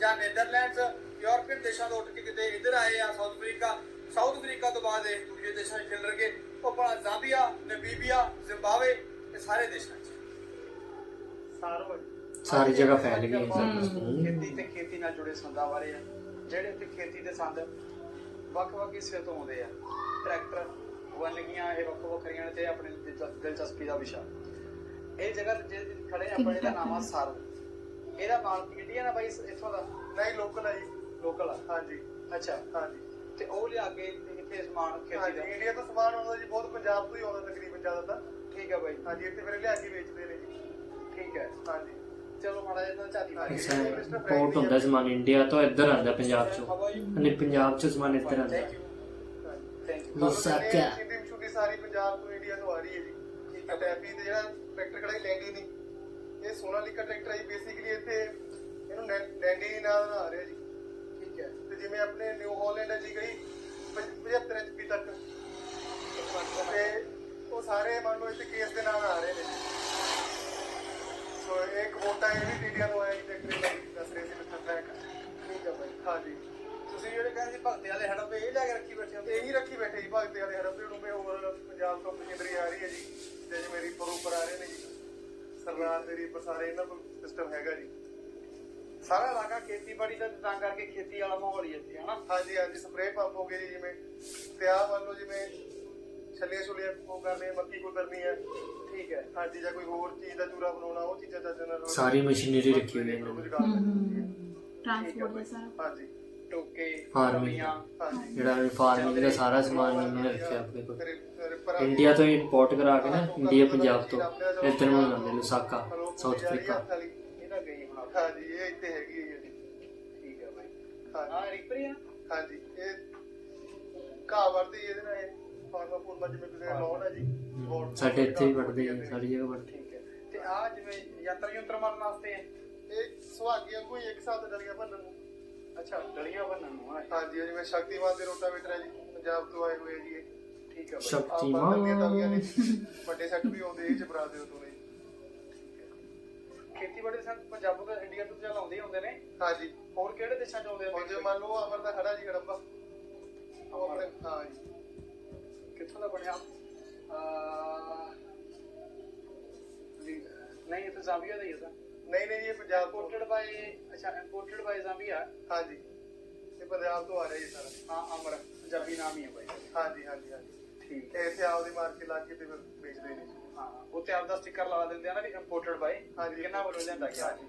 ਜਾਂ ਨੈਦਰਲੈਂਡਸ ਯੂਰਪੀਅਨ ਦੇਸ਼ਾਂ ਤੋਂ ਉੱਠ ਕੇ ਕਿਤੇ ਇੱਧਰ ਆਏ ਆ ਸਾਊਥ ਅਫਰੀਕਾ ਸਾਊਥ ਅਫਰੀਕਾ ਤੋਂ ਬਾਅਦ ਇਹ ਦੂਜੇ ਦੇਸ਼ਾਂ 'ਚ ਖੇਡ ਲਣਗੇ ਉਹ ਆਪਣਾ ਜ਼ਾਂਬੀਆ ਨਮੀਬੀਆ ਜ਼ਿੰਬਾਬਵੇ ਇਹ ਸਾਰੇ ਦੇਸ਼ਾਂ 'ਚ ਸਾਰੋ ਸਾਰੀ ਜਗ੍ਹਾ ਫੈਲ ਗਈ। ਖੇਤੀ ਤੇ ਖੇਤੀ ਨਾਲ ਜੁੜੇ ਸੰਦਾਂ ਬਾਰੇ ਆ। ਜਿਹੜੇ ਤੇ ਖੇਤੀ ਦੇ ਸੰਦ ਵੱਖ-ਵੱਖ ਹਿੱਸੇ ਤੋਂ ਆਉਂਦੇ ਆ। ਟਰੈਕਟਰ ਵੰਨਗੀਆਂ ਇਹ ਵੱਖੋ ਵੱਖਰੀਆਂ ਨੇ ਤੇ ਆਪਣੇ ਦਿਲਚਸ- ਦਿਲਚਸਪੀ ਦਾ ਵਿਸ਼ਾ। ਇਹ ਜਗ੍ਹਾ ਤੇ ਜਿਹੜੇ ਖੜੇ ਆ ਆਪਣੇ ਦਾ ਨਾਮ ਆ ਸਾਰੂ ਇਹਦਾ ਮਾਲ ਇੰਡੀਆ ਨਾ ਬਾਈ ਇਸ- ਇੱਥੋਂ ਦਾ? ਨਹੀਂ ਲੋਕਲ ਹੈ ਜੀ। ਲੋਕਲ ਆ? ਹਾਂਜੀ। ਅੱਛਾ। ਹਾਂਜੀ। ਤੇ ਉਹ ਲਿਆ ਕੇ ਇੱਥੇ ਸਮਾਨ ਖੇਤੀ ਹਾਂਜੀ ਦਾ ਇੰਡੀਆ ਤੋਂ ਸਮਾਨ ਆਉਂਦਾ ਜੀ ਬਹੁਤ ਪੰਜਾਬ ਤੋਂ ਹੀ ਆਉਂਦਾ ਤਕਰੀਬਨ ਜ਼ਿਆਦਾਤਰ। ਠੀਕ ਹੈ ਬਾਈ। ਹਾਂਜੀ ਇੱਥੇ ਫਿਰ ਲਿਆ ਕੇ ਵੇਚਦੇ ਨੇ ਜੀ। ਠੀਕ ਹੈ ਹਾਂਜੀ। ਚਲੋ ਮਾੜਾ ਜਿਹਾ ਤਾਂ ਝਾਤੀ ਮਾਰੀ ਅੱਛਾ ਇੰਪੋਰਟ ਹੁੰਦਾ ਸਮਾਨ ਇੰਡੀਆ ਤੋਂ ਇੱਧਰ ਆਉਂਦਾ ਪੰਜਾਬ ਚੋਂ। ਨਹੀਂ ਪੰਜਾਬ ਚੋਂ ਸਮਾਨ ਇੱਧਰ ਆਉਂਦਾ। ਥੈਂਕ ਯੂ ਥੈਂਕ ਯੂ ਸਾਰੀ ਪੰਜਾਬ ਤੋਂ ਇੰਡੀਆ ਤੋਂ ਆ ਰਹੀ ਹੈ ਜੀ। ਠੀਕ ਹੈ ਟੈਪੀ ਤੇ ਜਿਹੜਾ ਟਰੈਕਟਰ ਖੜਾ ਲੈਂਡੀ ਨਹੀਂ। ਇਹ ਸੋਨਾਲੀਕਾ ਟਰੈਕਟਰ ਹੈ ਬੇਸਿਕਲੀ ਇੱਥੇ ਇਹਨੂੰ ਲੈਂਡੀ ਨਾਲ ਆ ਰਿਹਾ ਜੀ। ਠੀਕ ਹੈ। ਤੇ ਜਿਵੇਂ ਆਪਣੇ ਨਿਊ ਹਾਲੈਂਡ ਹੈ ਜੀ ਗਈ 75 ਐਚਪੀ ਤੱਕ। ਤੇ ਉਹ ਸਾਰੇ ਮੰਨ ਲਓ ਇੱਥੇ ਕੇਸ ਦੇ ਨਾਲ ਆ ਰਹੇ ਨੇ। ਸੋ ਇੱਕ ਵੋਟਾ ਇਹ ਵੀ ਇੰਡੀਆ ਤੋਂ ਆਇਆ ਜੀ ਟਰੈਕਟਰ ਦਾ ਦੱਸ ਰਹੇ ਸੀ ਮਿਸਟਰ ਫਰੈਂਕ ਠੀਕ ਹੈ ਬਾਈ। ਹਾਂਜੀ ਤੁਸੀਂ ਜਿਹੜੇ ਕਹਿੰਦੇ ਸੀ ਭਗਤੇ ਵਾਲੇ ਹੜੱਪੇ ਇਹ ਲੈ ਕੇ ਰੱਖੀ ਬੈਠੇ ਹੋ? ਇਹੀ ਰੱਖੀ ਬੈਠੇ ਜੀ ਭਗਤੇ ਵਾਲੇ ਹਰਪੇ ਡੂਬੇ ਹੋਰ ਪੰਜਾਬ ਤੋਂ ਮਸ਼ੀਨਰੀ ਆ ਰਹੀ ਹੈ ਜੀ ਤੇ ਜੀ ਮੇਰੀ ਪਰ ਉੱਪਰ ਆ ਰਹੇ ਨੇ ਜੀ। ਸਰਦਾਰ ਮੇਰੀ ਪਰ ਸਾਰੇ ਇਹਨਾਂ ਕੋਲ ਸਿਸਟਮ ਹੈਗਾ ਜੀ। ਸਾਰਾ ਇਲਾਕਾ ਖੇਤੀਬਾੜੀ ਦਾ ਤਾਂ ਕਰਕੇ ਖੇਤੀ ਵਾਲਾ ਮਾਹੌਲ ਹੀ ਇੱਥੇ ਹਨਾ? ਹਾਂਜੀ ਹਾਂਜੀ ਸਪਰੇਅ ਪੰਪ ਹੋ ਗਏ ਜੀ ਜਿਵੇਂ ਤੇ ਆਹ ਮੰਨ ਲਓ ਜਿਵੇਂ ਛੱਲੀਆਂ ਛੁਲੀਆਂ ਉਹ ਕਰਨੀ ਮੱਕੀ ਕੋ ਕਰਨੀ ਹੈ ਠੀਕ ਹੈ। ਹਾਂਜੀ ਜਾਂ ਕੋਈ ਹੋਰ ਚੀਜ਼ ਦਾ ਚੂਰਾ ਬਣਾਉਣਾ ਉਹ ਚੀਜ਼ਾਂ ਚੱਜ ਨਾਲ ਸਾਰੀ ਮਸ਼ੀਨਰੀ ਰੱਖੀ ਹੋਈ ਹੈ ਇਹਨਾਂ ਨੇ। ਟ੍ਰਾਂਸਪੋਰਟ ਦਾ ਸਾਰਾ। ਹਾਂਜੀ। ਟੋਕੇ ਹਾਂਜੀ। ਜਿਹੜਾ ਫਾਰਮਿੰਗ ਦਾ ਸਾਰਾ ਸਮਾਨ ਇਹਨਾਂ ਨੇ ਰੱਖਿਆ ਆਪਣੇ ਕੋਲ। ਇੰਡੀਆ ਤੋਂ ਇੰਪੋਰਟ ਕਰਾ ਕੇ ਨਾ ਇੰਡੀਆ ਪੰਜਾਬ ਤੋਂ। ਇੱਧਰ ਬਣਾਉਂਦੇ ਲੁਸਾਕਾ ਸਾਊਥ ਅਫਰੀਕਾ। ਇਹਦਾ ਗਈ ਹੁਣ। ਹਾਂਜੀ ਇਹ ਇੱਥੇ ਹੈਗੀ ਹੈ ਜੀ ਠੀਕ ਹੈ ਬਾਈ। ਹਾਂ ਰੀਪਰ ਆ। ਹਾਂਜੀ ਇਹ ਘਾਹ ਵਰਦੀ ਇਹਦੇ ਨਾਲ ਇਹ ਫਾਰਮਾ ਫੂਰਮਾ ਜਿਵੇਂ ਕਿਸੇ ਦਾ ਲਾਉਣ ਹੈ। ਜੀ ਸਾਡੇ ਇੱਥੇ ਵੀ ਵੱਢਦੇ ਆ ਸਾਰੀ ਜਗ੍ਹਾ ਵੱਢਦੇ ਠੀਕ ਹੈ। ਤੇ ਆ ਜਿਵੇਂ ਯੰਤਰ ਯੰਤਰ ਮਾਰਨ ਵਾਸਤੇ ਇਹ ਸੁਹਾਗੀਆਂ ਕੋਈ ਇੱਕ ਸਾਥ ਡਲੀਆਂ ਭੰਨਣ ਨੂੰ? ਅੱਛਾ ਡਲੀਆਂ ਬੰਨਣ ਨੂੰ ਹਾਂ ਹਾਂਜੀ ਜਿਵੇਂ ਸ਼ਕਤੀਮਾਨ ਦੇ ਰੋਟਾਵੇਟਰ ਹੈ ਜੀ ਪੰਜਾਬ ਤੋਂ ਆਏ ਹੋਏ ਜੀ ਇਹ। ਠੀਕ ਹੈ ਬਾਈ। ਸ਼ਕਤੀਮਾਨ। ਆਹ ਬੰਦਨੀਆਂ ਤਵੀਆਂ ਨੇ। ਵੱਡੇ ਸੈੱਟ ਵੀ ਆਉਂਦੇ ਇਹ ਚ ਬਰਾ ਦਿਓ ਤੂੰ ਨੇ ਖੇਤੀਬਾੜੀ ਸੰਗ ਪੰਜਾਬ ਤੋਂ ਇੰਡੀਆ ਤੋਂ ਚੱਲ ਆਉਂਦੇ ਹੀ ਹੁੰਦੇ ਨੇ। ਹਾਂਜੀ। ਹੋਰ ਕਿਹੜੇ ਦੇਸ਼ਾਂ ਚ ਆਉਂਦੇ ਆ? ਹੁਣ ਜੇ ਮੰਨ ਲਓ ਅਮਰ ਦਾ ਖੜਾ ਜੀ ਗੜੰਬਾ ਉਹ ਆਪਣੇ ਹਾਂ ਜੀ। ਕਿੱਥੋਂ ਦਾ ਬਣਿਆ? ਆ ਨਹੀਂ ਇਹ ਤਾਂ ਜ਼ਾਂਬੀਆ ਦਾ ਹੀ ਹੈ ਤਾਂ ਨਹੀਂ ਨਹੀਂ ਜੀ, ਇਹ ਪੰਜਾਬ ਤੋਂ। ਇੰਪੋਰਟਡ ਬਾਈ ਅੱਛਾ ਇੰਪੋਰਟਡ ਬਾਈ ਜ਼ਾਂਬੀਆ ਹਾਂਜੀ। ਇਹ ਪੰਜਾਬ ਤੋਂ ਆ ਰਿਹਾ ਜੀ ਸਾਰਾ। ਹਾਂ ਅਮਰ ਪੰਜਾਬੀ ਨਾਮ ਹੀ ਹੈ ਬਾਈ ਹਾਂਜੀ ਹਾਂਜੀ ਹਾਂਜੀ। ਠੀਕ। ਤੇ ਇੱਥੇ ਆਪਦੀ ਮਾਰਕੀਟ ਲਾ ਕੇ ਤੇ ਫਿਰ ਵੇਚਦੇ ਨੇ। ਹਾਂ ਉੱਤੇ ਆਪਦਾ ਸਟicker ਲਾ ਦਿੰਦੇ ਆ ਨਾ ਵੀ ਇੰਪੋਰਟਡ ਬਾਈ ਹਾਂਜੀ। ਕਿੰਨਾ ਵੱਲੋਂ ਲਿਆਂਦਾ ਗਿਆ? ਹਾਂਜੀ।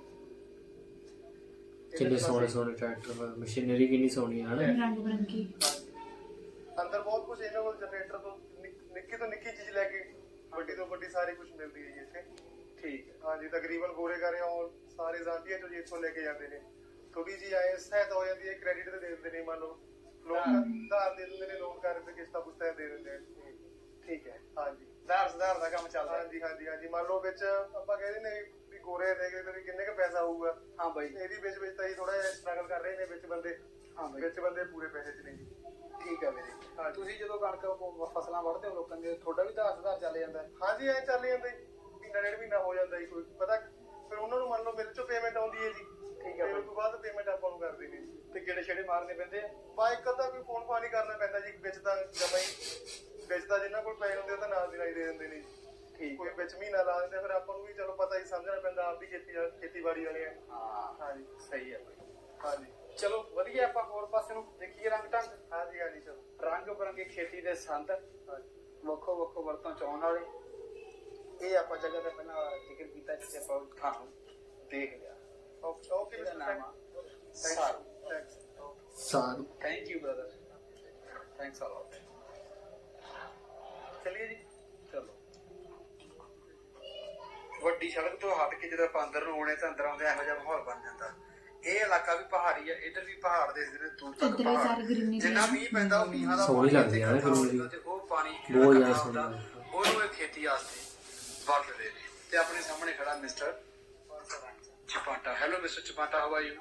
ਕਿੰਨੇ ਸੋਹਣੇ ਸੋਹਣੇ ਟਰੈਕਟਰ ਮਸ਼ੀਨਰੀ ਕਿੰਨੀ ਸੋਹਣੀ ਹੈ ਹਨਾ? ਰੰਗ ਬਰੰਗੀ। ਅੰਦਰ ਬਹੁਤ ਕੁਝ ਇਹਨਾਂ ਕੋਲ ਜਨਰੇਟਰ ਤੋਂ ਨਿੱਕ- ਨਿੱਕੀ ਤੋਂ ਨਿੱਕੀ ਚੀਜ਼ ਲੈ ਕੇ ਵੱਡੀ ਤੋਂ ਵੱਡੀ ਸਾਰੀ ਕੁਝ ਮਿਲਦੀ ਹੈ ਜੀ ਇੱਥੇ। ਠੀਕ ਹੈ। ਹਾਂਜੀ ਤਕਰੀਬਨ ਗੋਰੇ ਗਾਰੇ ਆਉਣ ਸਾਰੇ ਜ਼ਾਂਬੀਆ ਚੋਂ ਜੀ ਇੱਥੋਂ ਲੈ ਕੇ ਜਾਂਦੇ ਨੇ। ਥੋੜੀ ਜੀ ਆਏ ਸਹਾਇਤਾ ਹੋ ਜਾਂਦੀ ਹੈ ਕ੍ਰੈਡਿਟ ਤੇ ਦੇ ਦਿੰਦੇ ਨੇ ਮੰਨ ਲਓ। ਲੋਕ ਧਾਰ। ਦੇ ਦਿੰਦੇ ਨੇ ਲੋਨ ਕਰ ਤੇ ਕਿਸ਼ਤਾਂ ਪੁਸ਼ਤਾਂ ਦੇ ਦਿੰਦੇ ਨੇ। ਠੀਕ ਹੈ ਹਾਂਜੀ। ਦਾਰ ਸਦਾਰ ਦਾ ਕੰਮ ਚੱਲਦਾ ਹੈ। ਹਾਂਜੀ ਹਾਂਜੀ ਹਾਂਜੀ। ਮੰਨ ਲਓ ਵਿੱਚ ਆਪਾਂ ਕਹਿੰਦੇ ਨੇ ਵੀ ਗੋਰੇ ਦੇ ਕੇ ਤੇ ਵੀ ਕਿੰਨੇ ਕ ਪੈਸਾ ਆਊਗਾ ਹਾਂ ਬਾਈ। ਇਹਦੀ ਵਿੱਚ ਵਿੱਚ ਤਾਂ ਜੀ ਥੋੜਾ ਜਿਹਾ ਸਟਰਗਲ ਕਰ ਰਹੇ ਨੇ ਵਿੱਚ ਬੰਦੇ। ਹਾਂ ਬਾਈ। ਵਿੱਚ ਬੰਦੇ ਪੂਰੇ ਪੈਸੇ ਚ ਨੇ ਜੀ। ਠੀਕ ਹੈ ਵੀਰੇ। ਤੁਸੀਂ ਜਦੋਂ ਕਣਕ ਫਸਲਾਂ ਵੱਢਦੇ ਹੋ ਲੋਕਾਂ ਦੇ ਤੁਹਾਡਾ ਵੀ ਦਾਰ ਸਦਾਰ ਚੱਲ ਜਾਂਦਾ ਹੈ? ਹਾਂਜੀ ਐ ਚੱਲ ਜਾਂਦਾ ਜੀ ਮਹੀਨਾ ਡੇਢ ਮਹੀਨਾ ਹੋ ਜਾਂਦਾ ਜੀ ਕੋਈ। ਪਤਾ ਫਿਰ ਉਹਨਾਂ ਨੂੰ ਮੰਨ ਲਓ ਮੇਰੇ ਚੋਂ ਪੇਮੈਂਟ ਆਉਂਦੀ ਹੈ ਜੀ। ਠੀਕ ਹੈ ਫਿਰ। ਉਸ ਤੋਂ ਬਾਅਦ ਪੇਮੈਂਟ ਆਪਾਂ ਨੂੰ ਕਰਦੇ ਨੇ। ਤੇ ਕਿਹੜੇ ਛੇੜੇ ਮਾਰਨੇ ਪੈਂਦੇ ਆ। ਬਾਈਕ ਦਾ ਕੋਈ ਫੋਨ ਫਾਨ ਹੀ ਕਰਨਾ ਪੈਂਦਾ ਜੀ ਵਿੱਚ ਤਾਂ ਜਮਾਂ ਹੀ ਵਿੱਚ ਤਾਂ ਜਿੰਨਾਂ ਕੋਲ ਪੈਸੇ ਹੁੰਦੇ ਉਹ ਤਾਂ ਨਾਲ ਦੀ ਨਾਲ ਹੀ ਦੇ ਦਿੰਦੇ ਨੇ ਜੀ। ਠੀਕ ਕੋਈ ਵਿੱਚ ਮਹੀਨਾ ਲਾ ਦਿੰਦੇ ਫਿਰ ਆਪਾਂ ਨੂੰ ਵੀ ਚਲੋ ਪਤਾ ਹੀ ਸਮਝਣਾ ਪੈਂਦਾ ਆਪ ਵੀ ਖੇਤੀ ਖੇਤੀਬਾੜੀ ਵਾਲੇ ਆ। ਹਾਂ। ਹਾਂਜੀ। ਸਹੀ ਹੈ ਬਾਈ। ਹਾਂਜੀ। ਚਲੋ ਵਧੀਆ ਆਪਾਂ ਹੋਰ ਪਾਸੇ ਨੂੰ ਦੇਖੀਏ ਰੰਗ ਢੰਗ। ਹਾਂਜੀ ਹਾਂਜੀ ਚਲੋ। ਰੰਗ ਬਰੰਗੇ ਖੇਤੀ ਦੇ ਸੰਦ। ਵੱਖੋ ਵੱਖੋ ਵਰਤੋਂ ਚ ਆਉਣ ਵਾਲੇ। ਇਹ ਆਪਾਂ ਜਗ੍ਹਾ ਤੇ ਪਹਿਲਾਂ ਜ਼ਿਕਰ ਕੀਤਾ ਜਿੱਥੇ ਆਪਾਂ ਤੁਹਾਨੂੰ ਦੇਖ ਲਿਆ। ਓਕੇ ਓਕੇ ਮਿਸਟਰ ਨਾਮ ਆ Saru. Thanks Saru. Thank you brother thanks a lot ਚਲਿਏ ਜੀ ਚਲੋ। ਵੱਡੀ ਸੜਕ ਤੋਂ ਹਟ ਕੇ ਜਦੋਂ ਆਪਾਂ ਅੰਦਰ ਨੂੰ ਆਉਣੇ ਤਾਂ ਅੰਦਰ ਆਉਂਦੇ ਇਹੋ ਜਿਹਾ ਮਾਹੌਲ ਬਣ ਜਾਂਦਾ। ਇਹ ਇਲਾਕਾ ਵੀ ਪਹਾੜੀ ਹੈ ਇੱਧਰ ਵੀ ਪਹਾੜ ਦੇ ਜਿਹੜੇ ਦੂਰ ਤੱਕ ਪਹਾੜ ਜਿੰਨਾ। ਮੀਂਹ ਪੈਂਦਾ ਉਹ ਮੀਂਹਾਂ ਦਾ ਸੋਹਣੀ ਪਾਣੀ ਲੱਗਦੀ ਨਾ ਤੇ ਉਹ ਪਾਣੀ ਬਹੁਤ ਜ਼ਿਆਦਾ ਸੋਹਣੀ ਉਹਨੂੰ ਇਹ ਖੇਤੀ Water Lily. તે આપણી સામે ખડા mister Chipata. Hello, Mr. Chipata. How are you?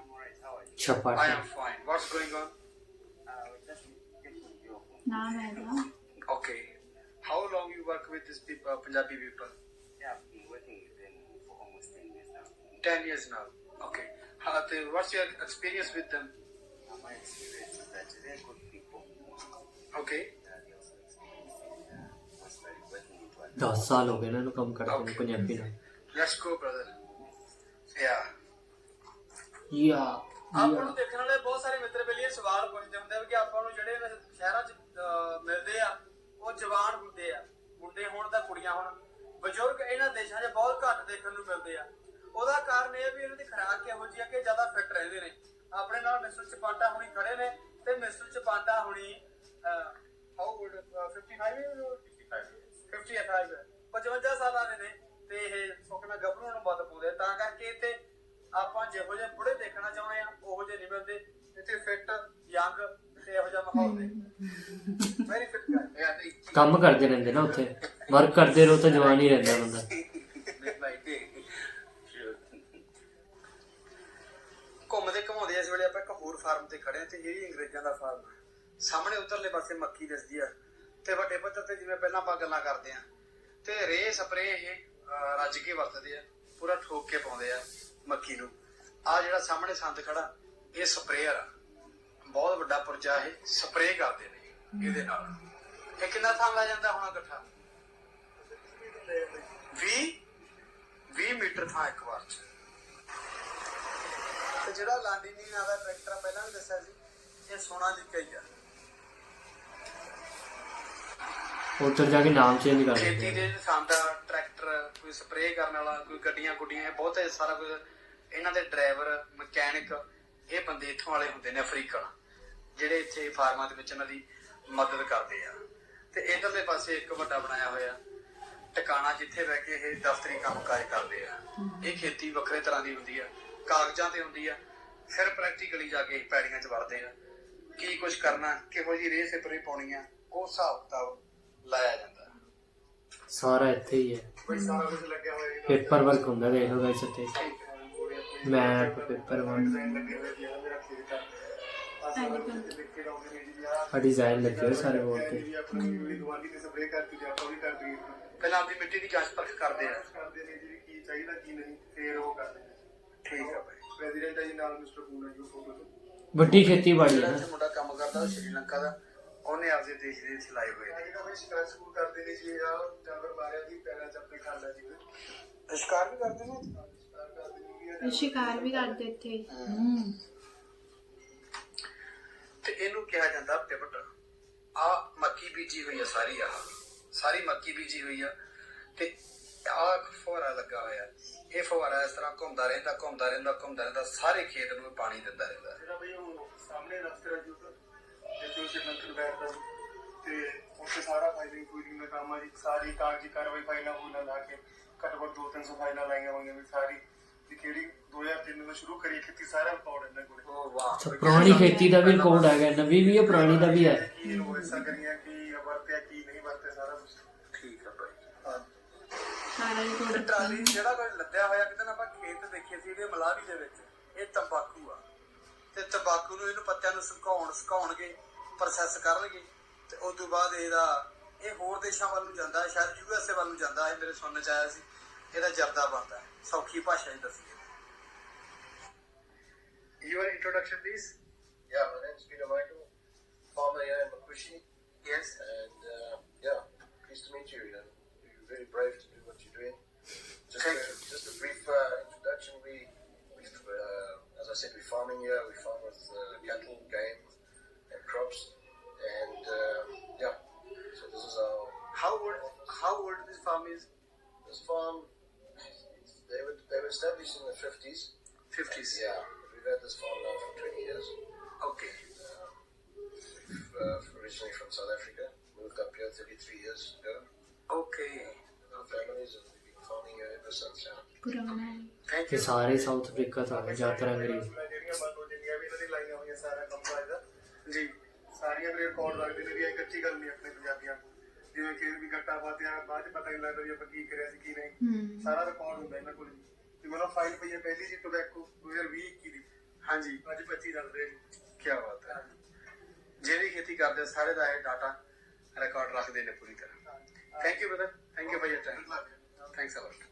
I am fine. What's going on? Naam hai. Okay. How long you work with these people, uh, Punjabi people? 10 years now. 10 years now. Okay. How, uh, what's your experience with them? My experience is that they're good people. Okay. 10 ਸਾਲ ਹੋ ਗਏ ਇਹਨਾਂ ਨੂੰ ਕੰਮ ਕਰਦੇ ਨੂੰ ਪੰਜਾਬੀ ਨਾਲ let's go brother ਯਾ ਯਾ ਆਪਾਂ ਨੂੰ ਦੇਖਣ ਵਾਲੇ ਬਹੁਤ ਸਾਰੇ ਮਿੱਤਰ ਬੇਲੀ ਇਹ ਸਵਾਲ ਪੁੱਛਦੇ ਹੁੰਦੇ ਆ ਕਿ ਆਪਾਂ ਨੂੰ ਜਿਹੜੇ ਸ਼ਹਿਰਾਂ 'ਚ ਮਿਲਦੇ ਆ ਉਹ ਜਵਾਨ ਹੁੰਦੇ ਆ। ਮੁੰਡੇ ਹੋਣ ਤਾਂ ਕੁੜੀਆਂ ਹੋਣ। ਬਜ਼ੁਰਗ ਇਹਨਾਂ ਦੇਸ਼ਾਂ 'ਚ ਬਹੁਤ ਘੱਟ ਦੇਖਣ ਨੂੰ ਮਿਲਦੇ ਆ। ਉਹਦਾ ਕਾਰਨ ਇਹ ਵੀ ਇਹਨਾਂ ਦੀ ਖੁਰਾਕ ਕਿਹੋ ਜਿਹੀ ਆ ਕਿ ਜ਼ਿਆਦਾ ਫਿੱਟ ਰਹਿੰਦੇ ਨੇ। ਆਪਣੇ ਨਾਲ ਮਿਸਟਰ ਚਪਾਟਾ ਹੁਣੀ ਖੜੇ ਨੇ ਤੇ ਮਿਸਟਰ ਚਪਾਟਾ ਹੁਣੀ ਹਾਊ ਓਲਡ 55 55 55 ਸਾਲਾਂ ਦੇ ਨੇ ਤੇ ਇਹ ਸੁਖਨਾ ਗੱਭਰੂ ਨੂੰ ਮਤ ਪਾਉਂਦੇ ਆ। ਤਾਂ ਕਰਕੇ ਇੱਥੇ ਆਪਾਂ ਜਿਹੋ ਜਿਹੇ ਬੁੜੇ ਦੇਖਣਾ ਚਾਹੁੰਦੇ ਆ ਉਹੋ ਜਿਹੇ ਨਹੀਂ ਮਿਲਦੇ। ਇੱਥੇ ਫਿੱਟ ਯੰਗ ਤੇ ਇਹੋ ਜਿਹਾ ਮਾਹੌਲ ਨੇ। ਵੈਰੀ ਫਿੱਟ ਗਾਇ ਕੰਮ ਕਰਦੇ ਰਹਿੰਦੇ ਨਾ ਉੱਥੇ। ਵਰਕ ਕਰਦੇ ਰਹੋ ਤਾਂ ਜਵਾਨ ਹੀ ਰਹਿੰਦਾ ਬੰਦਾ। ਘੁੰਮਦੇ ਘੁਮਾਉਂਦੇ ਇਸ ਵੇਲੇ ਆਪਾਂ ਇੱਕ ਹੋਰ ਫਾਰਮ ਤੇ ਖੜੇ ਹਾਂ ਤੇ ਇਹ ਵੀ ਅੰਗਰੇਜ਼ਾਂ ਦਾ ਫਾਰਮ ਹੈ ਸਾਹਮਣੇ ਉਧਰਲੇ ਪਾਸੇ ਮੱਕੀ ਦਿਸਦੀ ਆ। ਤੇ ਵੱਡੇ ਪੱਧਰ ਤੇ ਜਿਵੇਂ ਪਹਿਲਾਂ ਆਪਾਂ ਗੱਲਾਂ ਕਰਦੇ ਆ ਤੇ ਰੇ ਸਪਰੇ ਇਹ ਰੱਜ ਕੇ ਵਰਤਦੇ ਆ, ਪੂਰਾ ਠੋਕ ਕੇ ਪਾਉਂਦੇ ਆ ਮੱਕੀ ਨੂੰ। ਆ ਜਿਹੜਾ ਸਾਹਮਣੇ ਸੰਦ ਖੜਾ, ਇਹ ਸਪਰੇਅਰ ਆ। ਬਹੁਤ ਵੱਡਾ ਪੁਰਜਾ ਇਹ ਸਪਰੇਅ ਕਰਦੇ ਨੇ, ਇਹਦੇ ਨਾਲ। ਇਹ ਕਿੰਨਾ ਥਾਂ ਲੈ ਜਾਂਦਾ ਹੋਣਾ ਇਕੱਠਾ? 20 20 ਮੀਟਰ ਥਾਂ ਇੱਕ ਵਾਰ ਚ। ਤੇ ਜਿਹੜਾ ਲਾਂਡੀਨੀ ਨਾਂ ਦਾ ਟਰੈਕਟਰ ਪਹਿਲਾਂ ਵੀ ਦੱਸਿਆ ਸੀ, ਇਹ ਸੋਨਾ ਲਿਖਿਆ ਹੀ ਆ। ਉੱਧਰ ਜਾ ਕੇ ਨਾਮ ਚੇਂਜ ਕਰ ਖੇਤੀ ਦਿੰਦੇ ਦੇ ਸੰਦ ਟਰੈਕਟਰ ਕੋਈ ਸਪਰੇਅ ਕਰਨ ਵਾਲਾ ਕੋਈ ਗੱਡੀਆਂ ਗੁੱਡੀਆਂ ਇਹ ਬਹੁਤ ਸਾਰਾ ਕੁਝ ਇਹਨਾਂ ਦੇ ਡਰਾਈਵਰ ਮਕੈਨਿਕ ਇਹ ਬੰਦੇ ਇੱਥੋਂ ਵਾਲੇ ਹੁੰਦੇ ਨੇ ਅਫਰੀਕਨ ਜਿਹੜੇ ਇੱਥੇ ਫਾਰਮਾਂ ਦੇ ਵਿੱਚ ਇਹਨਾਂ ਦੀ ਮਦਦ ਕਰਦੇ ਆ। ਤੇ ਇਧਰਲੇ ਪਾਸੇ ਇੱਕ ਵੱਡਾ ਬਣਾਇਆ ਹੋਇਆ ਟਿਕਾਣਾ ਜਿੱਥੇ ਬਹਿ ਕੇ ਇਹ ਦਫ਼ਤਰੀ ਕੰਮਕਾਜ ਕਰਦੇ ਆ। ਇਹ ਖੇਤੀ ਵੱਖਰੇ ਤਰ੍ਹਾਂ ਦੀ ਹੁੰਦੀ ਆ ਕਾਗਜ਼ਾਂ ਤੇ ਹੁੰਦੀ ਆ ਫਿਰ ਪ੍ਰੈਕਟੀਕਲੀ ਜਾ ਕੇ ਪੈੜੀਆਂ 'ਚ ਵੜਦੇ ਆ। ਕੀ ਕੁਝ ਕਰਨਾ ਕਿਹੋ ਜੀ ਰੇਹ ਸਪਰੇ ਪਾਉਣੀ ਆ ਉਹ ਹਿਸਾਬ ਕਿਤਾਬ ਲਾਇਆ ਜਾਂਦਾ। ਸਾਰਾ ਇੱਥੇ ਹੀ ਹੈ। ਬਈ ਸਾਰਾ ਕੁਝ ਲੱਗਿਆ ਹੋਇਆ ਹੈ ਪੇਪਰ ਵਰਕ ਹੁੰਦਾ ਦੇਖ ਲਓ ਗਾਇਸ ਇੱਥੇ ਮੈਪ ਪੇਪਰ ਵਰਕ ਲੱਗੇ ਹੋਏ ਆਹ ਮੇਰਾ ਖੇਤ ਲਿਖੇ ਨੇ ਜੀ ਆਹ ਆ ਡਿਜ਼ਾਈਨ ਲੱਗੇ ਹੋਏ ਸਾਰੇ ਬੋਰਡ ਤੇ। ਜੀ ਆਪਣੀ ਜਿਹੜੀ ਦੀਵਾਲੀ ਤੇ ਸਪਰੇਅ ਕਰਤੀ ਜੀ ਆਪਾਂ ਵੀ ਕਰ ਦਈਏ ਪਹਿਲਾਂ ਆਪਣੀ ਮਿੱਟੀ ਦੀ ਜਾਂਚ ਪਰਖ ਕਰਦੇ ਆ। ਕਰਦੇ ਨੇ ਜੀ ਕੀ ਚਾਹੀਦਾ ਕੀ ਨਹੀਂ ਫੇਰ ਉਹ ਕਰਦੇ ਨੇ। ਠੀਕ ਆ ਬਾਈ। ਪ੍ਰੈਜ਼ੀਡੈਂਟ ਹੈ ਜੀ ਨਾਲ ਮਿਸਟਰ ਪੂਨਾ ਜੀ ਫੋਟੋ ਤੇ ਵੱਡੀ ਖੇਤੀਬਾੜੀ ਹੈ ਜਿਹੜਾ ਨਾ ਇੱਥੇ ਮੁੰਡਾ ਕੰਮ ਕਰਦਾ ਉਹ ਸ਼੍ਰੀਲੰਕਾ ਦਾ। ਉਹਨੇ ਆਪਦੇ ਦੇਸ਼ ਦੇ ਵਿੱਚ ਲਾਏ ਹੋਏ ਨੇ ਇਹਦਾ ਵੀ ਸ਼ਿਕਾਰ ਸਕੂਲ ਕਰਦੇ ਨੇ ਜੀ ਆ ਜਾਨਵਰ ਮਾਰਿਆ ਜੀ ਪੈਰਾਂ ਚ ਆਪਣੇ ਖਾਂਦਾ ਜੀ ਸ਼ਿਕਾਰ ਵੀ ਕਰਦੇ ਨੇ? ਸ਼ਿਕਾਰ ਵੀ ਕਰਦੇ ਇੱਥੇ। ਤੇ ਇਹਨੂੰ ਕਿਹਾ ਜਾਂਦਾ ਪਿਵਟ। ਆ ਮੱਕੀ ਬੀਜੀ ਹੋਈ ਆ ਸਾਰੀ ਆ ਸਾਰੀ ਮੱਕੀ ਬੀਜੀ ਹੋਈ ਆ। ਤੇ ਆ ਫੁਹਾਰਾ ਲੱਗਾ ਹੋਇਆ। ਇਹ ਫੁਹਾਰਾ ਇਸ ਤਰ੍ਹਾਂ ਘੁੰਮਦਾ ਰਹਿੰਦਾ ਘੁੰਮਦਾ ਰਹਿੰਦਾ ਘੁੰਮਦਾ ਰਹਿੰਦਾ ਸਾਰੇ ਖੇਤ ਨੂੰ ਪਾਣੀ ਦਿੰਦਾ ਰਹਿੰਦਾ। ਜਿਹੜਾ ਬਈ ਉਹ ਸਾਹਮਣੇ ਹੈ ਜੀ ਜਿੱਥੇ ਉਹ ਸ਼੍ਰੀਲੰਕਨ ਬੈਠਦਾ ਜੀ ਤੇ ਉੱਥੇ ਸਾਰਾ ਫਾਈਲਿੰਗ ਫੂਲਿੰਗ ਦਾ ਕੰਮ ਆ ਜੀ ਸਾਰੀ ਕਾਗਜ਼ੀ ਕਾਰਵਾਈ ਫਾਈਲਾਂ ਫੂਲਾਂ ਲਾ ਕੇ ਘੱਟੋ ਘੱਟ 2-300 ਫਾਈਲਾਂ ਲਾਈਆਂ ਹੋਈਆਂ ਵੀ ਸਾਰੀ। ਵੀ ਕਿਹੜੀ 2003 ਤੋਂ ਸ਼ੁਰੂ ਕਰੀ ਕੀਤੀ ਸਾਰਾ ਰਿਕਾਰਡ ਇਹਨਾਂ ਕੋਲੇ। ਉਹ ਵਾਹ। ਅੱਛਾ ਪੁਰਾਣੀ ਖੇਤੀ ਦਾ ਵੀ ਰਿਕਾਰਡ ਹੈਗਾ ਨਵੀਂ ਵੀ ਹੈ ਪੁਰਾਣੀ ਦਾ ਵੀ ਹੈ ਕੀ ਉਹ ਐਸਾ ਕਰੀਆਂ ਕੀ ਵਰਤਿਆ ਕੀ ਨਹੀਂ ਵਰਤਿਆ ਸਾਰਾ ਕੁਝ ਠੀਕ ਆ ਬਾਈ ਹਾਂ। ਸਾਰਾ ਤੇ ਰਿਕਾਰਡ ਟਰਾਲੀ 'ਚ ਜਿਹੜਾ ਕੋਈ ਲੱਦਿਆ ਹੋਇਆ ਕਿਤੇ ਨਾ ਆਪਾਂ ਖੇਤ ਦੇਖੇ ਸੀ ਇਹਦੇ ਮਲਾਰੀ ਦੇ ਵਿੱਚ ਇਹ ਤੰਬਾਕੂ ਆ। ਤੇ ਤੰਬਾਕੂ ਨੂੰ ਇਹਨੂੰ ਪੱਤਿਆਂ ਨੂੰ ਸੁਕਾਉਣ ਸੁਕਾਉਣਗੇ। ਪ੍ਰੋਸੈਸ ਕਰਨਗੇ ਤੇ ਉਸ ਤੋਂ ਬਾਅਦ ਇਹਦਾ ਇਹ ਹੋਰ ਦੇਸ਼ਾਂ ਵੱਲ ਨੂੰ ਜਾਂਦਾ ਹੈ ਸ਼ਾਇਦ ਯੂਐਸਏ ਵੱਲ ਨੂੰ ਜਾਂਦਾ ਹੈ ਮੇਰੇ ਸੁਣਨ ਚ ਆਇਆ ਸੀ ਇਹਦਾ ਜਰਦਾ ਬਣਦਾ ਹੈ ਸੌਖੀ ਭਾਸ਼ਾ 'ਚ ਦੱਸੀਏ Yeah, my name's Peter Michael, farmer here in Makushi, Yes and uh, yeah, pleased to meet you. You know, you're very brave to do what you're doing. Just Thank a, you. just a brief uh, introduction. We, we uh, as I said, we're farming here. We farm with uh, cattle, game, and crops. And um, yeah, so this is our. How old, how old this farm is? This farm, they were, they were established in the 50s. 50s? And, yeah, we've had this farm now for 20 years. Okay. Uh, uh, originally from South Africa. Moved up here 33 years ago. Okay. And our families have been farming here ever since. Yeah. Good on Thank you. सारे South Africa था ज्यादातर अंग्रेज जी ਸਾਰੀਆਂ ਦੇ record ਲੱਗਦੇ ਨੇ ਵੀ ਇਹ ਕੱਚੀ ਗੱਲ ਨਹੀਂ ਆਪਣੇ ਪੰਜਾਬੀਆਂ ਕੋਲ। ਜਿਵੇਂ ਕਿ ਵੀ ਗੱਟਾ ਪਾਤਿਆ ਬਾਅਦ ਚ ਪਤਾ ਨਹੀਂ ਲੱਗਦਾ ਵੀ ਆਪਾਂ ਕੀ ਕਰਿਆ ਸੀ ਕੀ ਨਹੀਂ। ਸਾਰਾ ਰਿਕਾਰਡ ਹੁੰਦਾ ਇਹਨਾਂ ਕੋਲ ਤੇ ਮੇਰਾ ਫਾਈਲ ਪਈ ਹੈ ਪਹਿਲੀ ਜੀ ਟੋਬੈਕੋ 2020 ਦੀ ਹਾਂਜੀ। ਅੱਜ 25 ਚੱਲ ਕੀ ਬਾਤ ਹੈ। ਜਿਹੜੀ ਖੇਤੀ ਕਰਦੇ ਸਾਰੇ ਦਾ ਇਹ ਡਾਟਾ ਰਿਕਾਰਡ ਰੱਖਦੇ ਨੇ ਪੂਰੀ ਤਰ੍ਹਾਂ। Thank you brother thank you for your time thanks a lot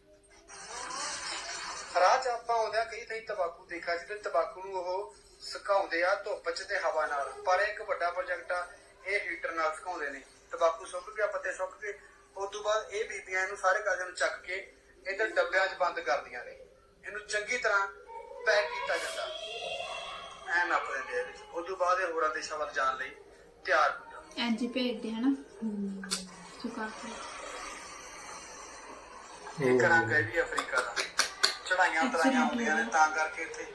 Raj ਆਪਾਂ ਆਉਂਦਿਆਂ ਕਈ ਤਈ ਤਬਾਕੂ ਦੇਖਿਆ ਜਿਹਦੇ ਤਬਾਕੂ ਨੂੰ ਉਹ ਸੁਕਾਉਂਦੇ ਆ ਧੁੱਪ 'ਚ ਤੇ ਹਵਾ ਨਾਲ। ਪਰ ਇਹ ਇੱਕ ਵੱਡਾ ਪ੍ਰੋਜੈਕਟ ਆ ਇਹ ਹੀਟਰ ਨਾਲ ਸੁਕਾਉਂਦੇ ਨੇ। ਤਬਾਕੂ ਸੁੱਕ ਗਿਆ ਪੱਤੇ ਸੁੱਕ ਗਏ। ਉਸ ਤੋਂ ਬਾਅਦ ਇਹ ਬੀਬੀਆਂ ਇਹਨੂੰ ਸਾਰੇ ਕਾਜਾਂ ਨੂੰ ਚੱਕ ਕੇ ਇਹਦੇ ਡੱਬਿਆਂ 'ਚ ਬੰਦ ਕਰਦੀਆਂ ਨੇ। ਇਹਨੂੰ ਚੰਗੀ ਤਰ੍ਹਾਂ ਪੈਕ ਕੀਤਾ ਜਾਂਦਾ। ਐ ਨੱਪ ਦਿੰਦੇ ਆ ਇਹਦੇ 'ਚ। ਉਸ ਤੋਂ ਬਾਅਦ ਇਹ ਹੋਰਾਂ ਦੇਸ਼ਾਂ ਵੱਲ ਜਾਣ ਲਈ ਤਿਆਰ ਹੁੰਦਾ। ਇੰਜ ਹੀ ਭੇਜਦੇ ਹਨਾ? ਸੁਕਾ ਕੇ। ਇੱਕ ਰੰਗ ਹੈ ਵੀ ਅਫਰੀਕਾ ਦਾ। ਚੜਾਈਆਂ ਤਰਾਈਆਂ ਹੁੰਦੀਆਂ ਨੇ ਤਾਂ ਕਰਕੇ ਇੱਥੇ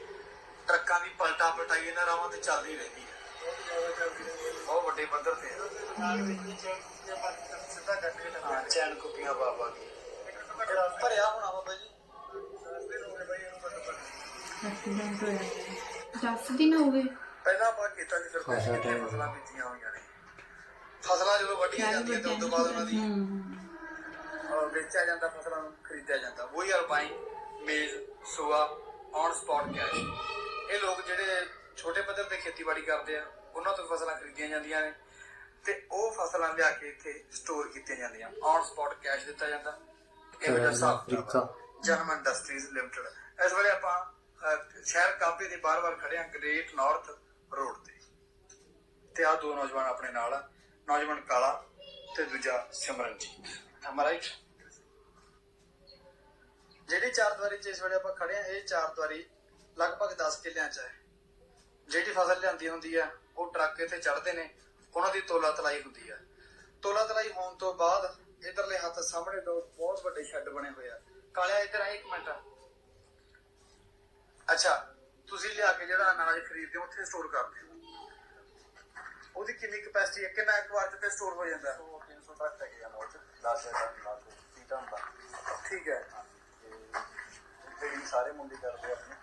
ਟਰੱਕਾਂ ਦੀ ਪਲਟਾ ਪਲਟਾਈ ਇਹਨਾਂ ਰਾਵਾਂ ਤੇ ਚੱਲਦੀ ਰਹਿੰਦੀ ਹੈ ਬਹੁਤ ਵੱਡੇ ਪੱਧਰ ਤੇ ਸਿੱਧਾ ਗੱਡੇ ਲੱਗਾ ਹਾਂ ਚੈਨ ਕੁੱਪੀਆਂ ਬਾਬਾ ਦੀ ਭਰਿਆ ਹੋਣਾ ਬਾਬਾ ਜੀ ਐਕਸੀਡੈਂਟ ਹੋਇਆ 10 ਦਿਨ ਹੋ ਗਏ ਪਹਿਲਾਂ ਆਪਾਂ ਕੀਤਾ ਸੀ ਫਿਰ ਖਾਸਾ ਕਿੰਨੀਆਂ time ਫਸਲਾਂ ਬੀਜੀਆਂ ਹੋਈਆਂ ਨੇ ਫਸਲਾਂ ਜਦੋਂ ਵੱਢੀਆਂ ਜਾਂਦੀਆਂ ਤੇ ਉਸ ਤੋਂ ਬਾਅਦ ਉਹਨਾਂ ਦੀ ਅਹ, ਵੇਚਿਆ ਜਾਂਦਾ ਫਸਲਾਂ ਨੂੰ ਖਰੀਦਿਆ ਜਾਂਦਾ ਉਹੀ ਅਲਪਾਈਨ ਮੇਜ਼ ਸੋਆ ਔਨ ਸਪੌਟ ਕੈਸ਼ ਇਹ ਲੋਕ ਜਿਹੜੇ ਛੋਟੇ ਪੱਧਰ ਤੇ ਖੇਤੀਬਾੜੀ ਕਰਦੇ ਆ ਉਹਨਾਂ ਤੋਂ ਫਸਲਾਂ ਖਰੀਦੀਆਂ ਜਾਂਦੀਆਂ ਨੇ ਤੇ ਉਹ ਫਸਲਾਂ ਲਿਆ ਕੇ ਇੱਥੇ ਸਟੋਰ ਕੀਤੀਆਂ ਜਾਂਦੀਆਂ। ਔਨ ਸਪੌਟ ਕੈਸ਼ ਦਿੱਤਾ ਜਾਂਦਾ। ਇਹ ਅਫਰੀਕਾ। ਹੈ। ਜਨਮ ਇੰਡਸਟਰੀਜ਼ ਲਿਮਟਿਡ ਇਸ ਵੇਲੇ ਆਪਾਂ ਸ਼ਹਿਰ ਕਾਬੇ ਦੇ ਬਾਰ-ਬਾਰ ਖੜੇ ਹਾਂ ਗ੍ਰੇਟ ਨਾਰਥ ਰੋਡ ਤੇ। ਤੇ ਆ ਦੋ ਨੌਜਵਾਨ ਆਪਣੇ ਨਾਲ ਆ। ਨੌਜਵਾਨ ਕਾਲਾ ਤੇ ਦੂਜਾ ਸਿਮਰਨਜੀਤ। ਐਮ ਰਾਈਟ ਜਿਹੜੀ ਚਾਰ ਦੀਵਾਰੀ ਚ ਇਸ ਵੇਲੇ ਆਪਾਂ ਖੜੇ ਆ ਇਹ ਚਾਰ ਦੀਵਾਰੀ ਲਗਭਗ 10 ਕਿੱਲਿਆਂ ਚ ਹੈ। ਜਿਹੜੀ ਫਸਲ ਲਿਆਂਦੀ ਹੁੰਦੀ ਆ ਉਹ ਟਰੱਕ ਇੱਥੇ ਚੜ੍ਹਦੇ ਨੇ ਉਹਨਾਂ ਦੀ ਤੋਲਾ ਤਲਾਈ ਹੁੰਦੀ ਆ ਤੋਲਾ ਤਲਾਈ ਹੋਣ ਤੋਂ ਬਾਅਦ ਇਧਰਲੇ ਹੱਥ ਸਾਹਮਣੇ ਦੋ ਬਹੁਤ ਵੱਡੇ ਸ਼ੈੱਡ ਬਣੇ ਹੋਏ ਆ। ਕਾਲਿਆ ਇੱਧਰ ਆ ਇੱਕ ਮਿੰਟ। ਅੱਛਾ ਤੁਸੀਂ ਲਿਆ ਕੇ ਜਿਹੜਾ ਅਨਾਜ ਖਰੀਦਦੇ ਹੋ ਉੱਥੇ ਸਟੋਰ ਕਰਦੇ ਹੋ। ਉਹਦੀ ਕਿੰਨੀ ਕਪੈਸਿਟੀ ਹੈ? ਕਿੰਨਾ ਇੱਕ ਵਾਰ ਤੇ ਸਟੋਰ ਹੋ ਜਾਂਦਾ? ਉਹ 300 ਤੱਕ ਤੱਕ ਜਾਂਦਾ ਉਹ 10 ਹਜ਼ਾਰ ਦਾ 30 ਟਨ ਦਾ ਠੀਕ ਹੈ। ਤੇ ਜਿਹੜੀ ਸਾਰੇ ਮੁੰਡੇ ਕਰਦੇ ਆਪਣੇ।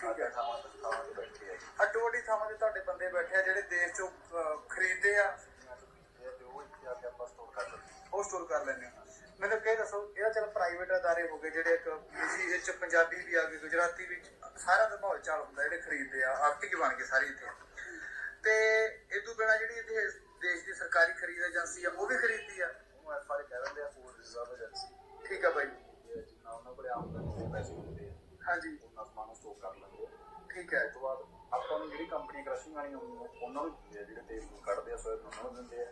ਠੀਕ ਹੈ। ਥਾਵਾਂ ਤੇ ਥਾਵਾਂ ਤੇ ਬੈਠੇ ਆ ਅੱਡੋ ਅੱਡੀ ਥਾਵਾਂ ਤੇ ਤੁਹਾਡੇ ਬੰਦੇ ਬੈਠੇ ਆ ਜਿਹੜੇ ਦੇਸ਼ ਚੋਂ ਅਹ, ਖਰੀਦਦੇ ਆ। ਤੇ ਉਹ ਇੱਥੇ ਆ ਕੇ ਆਪਾਂ ਸਟੋਰ ਕਰ ਲੈਂਦੇ ਉਹ ਸਟੋਰ ਕਰ ਲੈਂਦੇ ਹੋ ਮੈਨੂੰ ਕਹੇ ਦੱਸੋ ਇਹਦਾ ਚਲ ਪ੍ਰਾਈਵੇਟ ਅਦਾਰੇ ਹੋ ਗਏ ਜਿਹੜੇ ਇੱਕ ਇਸੀ ਇਹ ਚ ਪੰਜਾਬੀ ਵੀ ਆ ਗਏ ਗੁਜਰਾਤੀ ਵੀ ਸਾਰਾ ਦਾ ਮਾਹੌਲ ਚਾਲ ਹੁੰਦਾ ਜਿਹੜੇ ਖਰੀਦਦੇ ਆ ਆਰਥਿਕ ਬਣ ਕੇ ਸਾਰੀ ਇੱਥੇ। ਤੇ ਇਹ ਤੋਂ ਬਿਨਾਂ ਜਿਹੜੀ ਇੱਥੇ ਦੇਸ਼ ਦੀ ਸਰਕਾਰੀ ਖਰੀਦ ਏਜੰਸੀ ਆ ਉਹ ਵੀ ਖਰੀਦਦੀ ਆ? ਉਹ ਐਫ ਆਰ ਕਹਿ ਦਿੰਦੇ ਆ ਫੂਡ ਰਿਜ਼ਰਵ ਏਜੰਸੀ ਠੀਕ ਆ ਬਾਈ। ਜਿੰਨਾ ਉਹਨਾਂ ਕੋਲੇ ਆਮਦਨ ਦੇ ਪੈਸੇ ਹੁੰਦੇ ਆ ਹਾਂਜੀ। ਉਹਨਾਂ ਸਮਾਨ ਨੂੰ ਸਟੋਰ ਕਰ ਲੈਂਦੇ ਆ। ਠੀਕ ਹੈ ਤੋਂ ਬਾਅਦ? ਆਪਾਂ ਨੂੰ ਜਿਹੜੀ ਕੰਪਨੀ ਕ੍ਰਸ਼ਿੰਗ ਵਾਲੀਆਂ ਹੁੰਦੀਆਂ ਉਹਨਾਂ ਨੂੰ ਦਿੰਦੇ ਆ ਜਿਹੜੇ ਤੇਲ ਨੂੰ ਕੱਢਦੇ ਆ ਸੋਇਬ ਉਹਨਾਂ ਨੂੰ ਦਿੰਦੇ ਆ।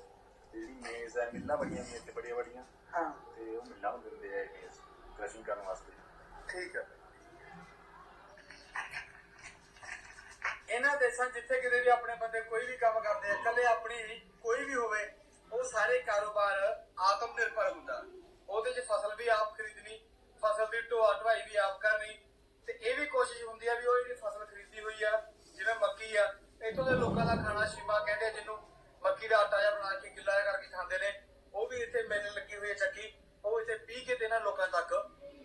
ਤੇ ਜਿਹੜੀ ਮੇਜ਼ ਹੈ ਮਿੱਲਾਂ ਬੜੀਆਂ ਵੀ ਇੱਥੇ ਬੜੀਆਂ ਬੜੀਆਂ। ਹਾਂ। ਤੇ ਉਹ ਮਿੱਲਾਂ ਨੂੰ ਦਿੰਦੇ ਆ ਇਹ ਮੇਜ਼ ਕ੍ਰਸ਼ਿੰਗ ਕਰਨ ਵਾਸਤੇ। ਠੀਕ ਹੈ ਇਹਨਾਂ ਦੇਸ਼ਾਂ ਜਿੱਥੇ ਕਿਤੇ ਵੀ ਆਪਣੇ ਬੰਦੇ ਕੋਈ ਵੀ ਕੰਮ ਕਰਦੇ ਆ ਇਕੱਲੇ ਆਪਣੀ ਕੋਈ ਵੀ ਹੋਵੇ ਉਹ ਸਾਰੇ ਕਾਰੋਬਾਰ ਆਤਮ ਨਿਰਭਰ ਹੁੰਦਾ। ਉਹਦੇ 'ਚ ਫਸਲ ਵੀ ਆਪ ਖਰੀਦਣੀ ਫਸਲ ਦੀ ਢੋਆ ਢਵਾਈ ਵੀ ਆਪ ਕਰਨੀ ਤੇ ਇਹ ਵੀ ਕੋਸ਼ਿਸ਼ ਹੁੰਦੀ ਆ ਵੀ ਉਹ ਜਿਹੜੀ ਫਸਲ ਖਰੀਦੀ ਹੋਈ ਆ, ਜਿਵੇਂ ਮੱਕੀ ਆ, ਇੱਥੋਂ ਦੇ ਲੋਕਾਂ ਦਾ ਖਾਣਾ ਸ਼ੀਮਾ ਕਹਿੰਦੇ ਆ, ਜਿਹਨੂੰ ਮੱਕੀ ਦਾ ਆਟਾ ਜਿਹਾ ਬਣਾ ਕੇ ਗਿੱਲਾ ਕਰਕੇ ਖਾਂਦੇ ਨੇ। ਉਹ ਵੀ ਇੱਥੇ ਮਿਲ ਲੱਗੀ ਹੋਈ ਹੈ ਚੱਕੀ। ਉਹ ਇੱਥੇ ਪੀ ਕੇ ਤੇ ਲੋਕਾਂ ਤੱਕ